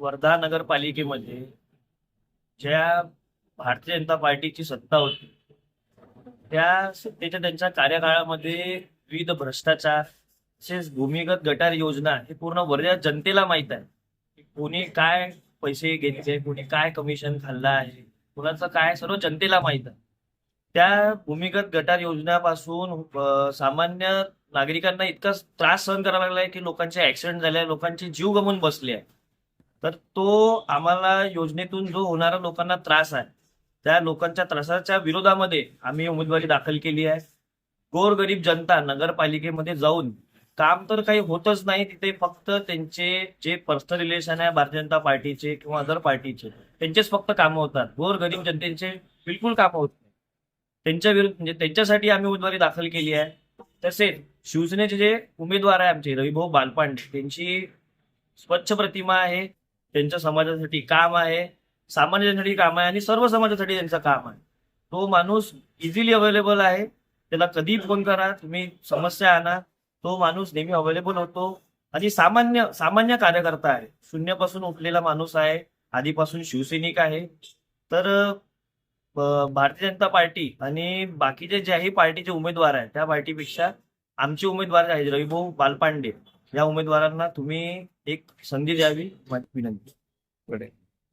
वर्धा नगरपालिकेमध्ये ज्या भारतीय जनता पार्टीची सत्ता होती त्या सत्तेच्या त्यांच्या कार्यकाळामध्ये विविध भ्रष्टाचार तसेच भूमिगत गटार योजना हे पूर्ण वर्ध्या जनतेला माहीत आहे. की कोणी काय पैसे घेतले कोणी काय कमिशन खाल्लं आहे कुणाचं काय सर्व जनतेला माहीत आहे. त्या भूमिगत गटार योजनापासून सामान्य नागरिकांना इतका त्रास सहन करावा लागलाय की लोकांचे ऍक्सिडेंट झाले लोकांचे जीव गमून बसले आहे. तर तो आम्हाला योजनेतून जो होणारा लोकांना त्रास आहे त्या लोकांच्या त्रासाच्या विरोधामध्ये आम्ही उमेदवारी दाखल केली आहे. गोरगरीब जनता नगरपालिकेमध्ये जाऊन काम तर काही होतच नाही तिथे फक्त त्यांचे जे पर्सनल रिलेशन आहे भारतीय जनता पार्टीचे किंवा अदर पार्टीचे त्यांचेच फक्त कामं होतात. गोरगरीब जनतेचे बिलकुल कामं होत नाही. त्यांच्या विरुद्ध म्हणजे त्यांच्यासाठी आम्ही उमेदवारी दाखल केली आहे. तसेच शिवसेनेचे जे उमेदवार आहे आमचे रविभाऊ बालपांडे त्यांची स्वच्छ प्रतिमा आहे. त्यांच्या समाजासाठी काम आहे सामान्य काम आहे आणि सर्व समाजासाठी त्यांचं काम आहे. तो माणूस इझिली अवेलेबल आहे. त्याला कधी फोन करा तुम्ही समस्या आणा. तो माणूस नेहमी अवेलेबल होतो आणि सामान्य सामान्य कार्यकर्ता आहे. शून्यापासून उठलेला माणूस आहे आधीपासून शिवसैनिक आहे. तर भारतीय जनता पार्टी आणि बाकीचे ज्याही पार्टीचे उमेदवार आहेत त्या पार्टीपेक्षा आमचे उमेदवार आहेत रविभाऊ बालपांडे. या उमेदवारांना तुम्ही एक संधी द्यावी? माझी विनंती.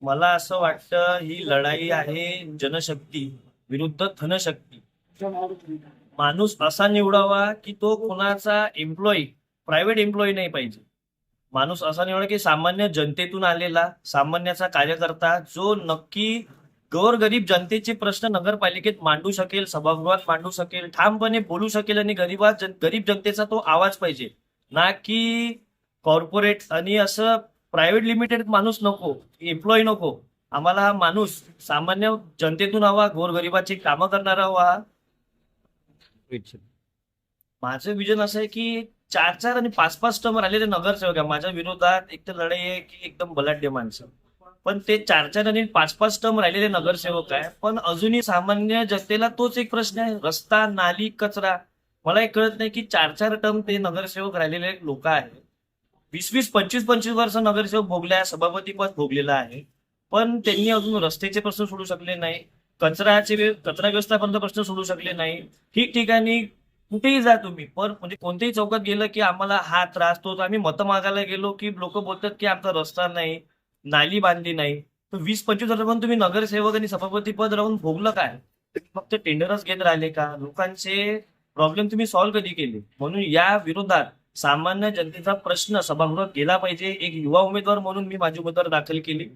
मला असं वाटतं ही लढाई आहे जनशक्ती विरुद्ध धनशक्ती. माणूस असा निवडावा की तो कोणाचा एम्प्लॉई प्रायव्हेट एम्प्लॉई नाही पाहिजे. माणूस असा निवडा की सामान्य जनतेतून आलेला सामान्याचा कार्यकर्ता जो नक्की गोरगरीब जनतेचे प्रश्न नगरपालिकेत मांडू शकेल सभागृहात मांडू शकेल ठामपणे बोलू शकेल आणि गरीबा जन, गरीब जनतेचा तो आवाज पाहिजे. ना की कॉर्पोरेट आणि असं प्रायव्हेट लिमिटेड माणूस नको एम्प्लॉई नको. आम्हाला हा माणूस सामान्य जनतेतून हवा गोरगरिबाची कामं करणारा हवा. माझं विजन असं आहे की चार चार आणि पाच पाच टर्म आलेले नगरसेवक आहे माझ्या विरोधात एक तर लढाई आहे की एकदम बलाढ्य माणसं. पण ते चार चार आणि पाच पाच टर्म राहिलेले नगरसेवक आहे पण अजूनही सामान्य जनतेला तोच एक प्रश्न आहे. रस्ता नाली कचरा. मला एक कळत नाही की चार चार टर्म ते नगरसेवक राहिलेले लोक आहेत. वीस वीस पंचवीस पंचवीस वर्ष नगरसेवक भोगल्या सभापतीपद भोगलेला आहे. पण त्यांनी अजून रस्त्याचे प्रश्न सोडू शकले नाही कचऱ्याचे कचरा व्यवस्थापनाचे प्रश्न सोडू शकले नाही. ठिकठिकाणी कुठेही जा तुम्ही पण म्हणजे कोणत्याही चौकात गेलं की आम्हाला हा त्रास तो आम्ही मतं मागायला गेलो की लोक बोलतात की आमचा रस्ता नाही नाली बांधली नाही. तर वीस पंचवीस वर्षापर्यंत तुम्ही नगरसेवक आणि सभापती पद राहून भोगलं काय? फक्त टेंडरच घेत राहिले का? लोकांचे प्रॉब्लेम तुम्ही सॉल्व्ह कधी केले? म्हणून या विरोधात सामान्य जनतेचा प्रश्न सभागृहात गेला पाहिजे. एक युवा उमेदवार म्हणून मी माझी उमेदवार दाखल केली.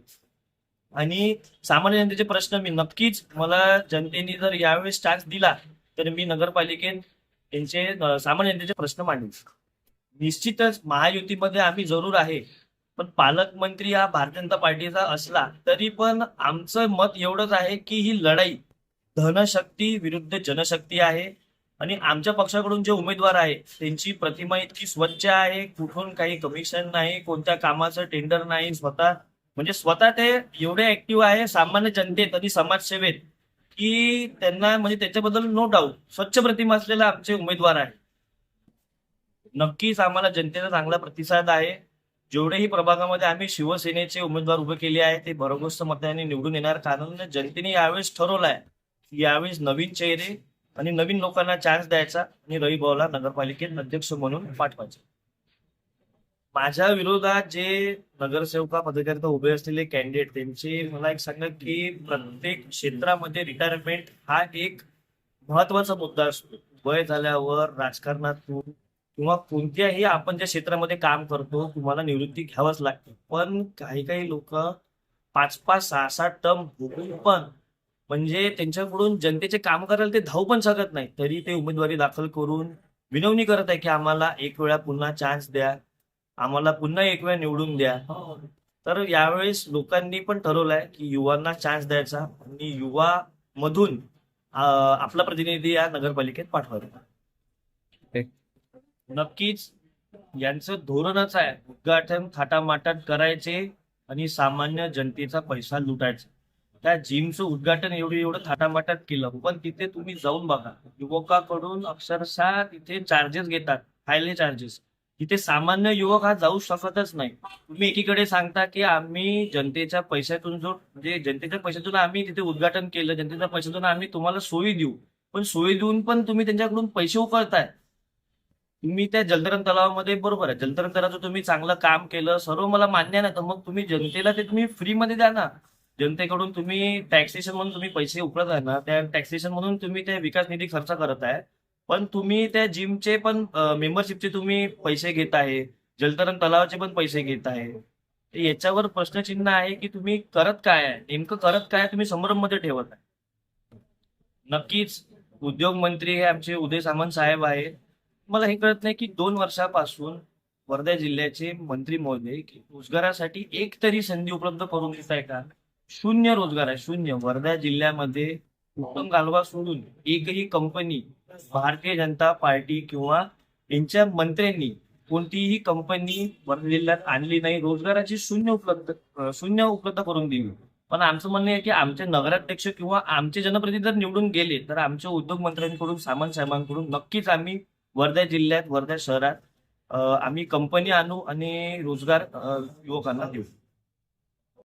आणि सामान्य जनतेचे प्रश्न मी नक्कीच मला जनतेने जर यावेळेस चान्स दिला तर मी नगरपालिकेत त्यांचे सामान्य जनतेचे प्रश्न मांडेल निश्चितच महायुतीमध्ये आम्ही जरूर आहे. पण पालकमंत्री हा भारतीय जनता पार्टीचा असला तरी पण आमचं मत एवढंच आहे की ही लढाई धनशक्ती विरुद्ध जनशक्ती आहे. आणि आमच्या पक्षाकडून जे उमेदवार आहे त्यांची प्रतिमा इतकी स्वच्छ आहे कुठून काही कमिशन नाही कोणत्या कामाचं टेंडर नाही स्वतः म्हणजे स्वतः ते एवढे ऍक्टिव्ह आहे सामान्य जनतेत आणि समाजसेवेत की त्यांना म्हणजे त्याच्याबद्दल नो डाऊट स्वच्छ प्रतिमा असलेला आमचे उमेदवार आहे. नक्कीच आम्हाला जनतेचा चांगला प्रतिसाद आहे. जेवढेही प्रभागामध्ये आम्ही शिवसेनेचे उमेदवार उभे केले आहे ते भरघोस मताने निवडून येणार. कारण जनतेने यावेळेस ठरवलं आहे यावेळेस नवीन चेहरे आणि नवीन लोकांना चान्स द्यायचा आणि रवी भाऊला नगरपालिकेत अध्यक्ष म्हणून पाठवायचे माझ्या विरोधात जे नगरसेवका पदकरिता उभे असलेले कॅन्डिडेट त्यांचे मला एक सांगा की प्रत्येक क्षेत्रामध्ये रिटायरमेंट हा एक महत्त्वाचा मुद्दा असतो. वय झाल्यावर राजकारणातून किंवा कोणत्याही आपण ज्या क्षेत्रामध्ये काम करतो तुम्हाला निवृत्ती घ्यावंच लागते. पण काही काही लोक पाच पाच सहा सहा टर्म भोगून पण म्हणजे त्यांच्याकडून जनतेचे काम करायला ते धावू पण शकत नाही तरी ते उमेदवारी दाखल करून विनवणी करत आहे की आम्हाला एक वेळा पुन्हा चान्स द्या. आम्हाला पुन्हा एक वेळा निवडून द्या. तर यावेळेस लोकांनी पण ठरवलंय की युवांना चान्स द्यायचा आणि युवा मधून आपला प्रतिनिधी या नगरपालिकेत पाठवायचा. नक्कीच यांचं धोरणच आहे उद्घाटन थाटामाटात करायचे आणि सामान्य जनतेचा पैसा लुटायचा. त्या जिमचं उद्घाटन एवढं एवढं थाटामाटात केलं. पण तिथे तुम्ही जाऊन बघा. युवकाकडून अक्षरशः तिथे चार्जेस घेतात. हायले चार्जेस तिथे सामान्य युवक हा जाऊ शकतच नाही. तुम्ही एकीकडे सांगता की आम्ही जनतेच्या पैशातून जो म्हणजे जनतेच्या पैशातून आम्ही तिथे उद्घाटन केलं. जनतेच्या पैशातून आम्ही तुम्हाला सोयी देऊ. पण सोयी देऊन पण तुम्ही त्यांच्याकडून पैसे उकळताय. तुम्ही त्या जलतरण तलावामध्ये बरोबर आहे. जलतरण तलावाचं तुम्ही चांगलं काम केलं. सर्व मला मान्य आहे ना. तर मग तुम्ही जनतेला ते तुम्ही फ्रीमध्ये द्या ना. जनतेकडून तुम्ही टॅक्सेशन म्हणून तुम्ही पैसे उकळत आहे ना त्या टॅक्सेशन म्हणून तुम्ही ते विकास निधी खर्च करत आहे. पण तुम्ही त्या जिमचे पण मेंबरशिपचे तुम्ही पैसे घेत आहे जलतरण तलावाचे पण पैसे घेत आहे. याच्यावर प्रश्नचिन्ह आहे की तुम्ही करत काय आहे? नेमकं करत काय तुम्ही तुम्ही संभ्रममध्ये ठेवत आहे? नक्कीच उद्योग मंत्री हे आमचे उदय सामंत साहेब आहे. मला हे कळत नाही की दोन वर्षापासून वर्धा जिल्ह्याचे मंत्री महोदय रोजगारासाठी एक तरी संधी उपलब्ध करून देत आहे का? शून्य रोजगार आहे शून्य. वर्धा जिल्ह्यामध्ये उत्तम कालवा सोडून एकही कंपनी भारतीय जनता पार्टी किंवा यांच्या मंत्र्यांनी कोणतीही कंपनी वर्धा जिल्ह्यात आणली नाही. रोजगाराची शून्य उपलब्ध शून्य उपलब्ध करून दिली. पण आमचं म्हणणं आहे की आमचे नगराध्यक्ष किंवा आमचे जनप्रतिनिधी जर निवडून गेले तर आमच्या उद्योग मंत्र्यांकडून सामान साहेबांकडून नक्कीच आम्ही वर्धा जिल्ह्यात वर्धा शहरात आम्ही कंपनी आणू आणि रोजगार युवकांना देऊ.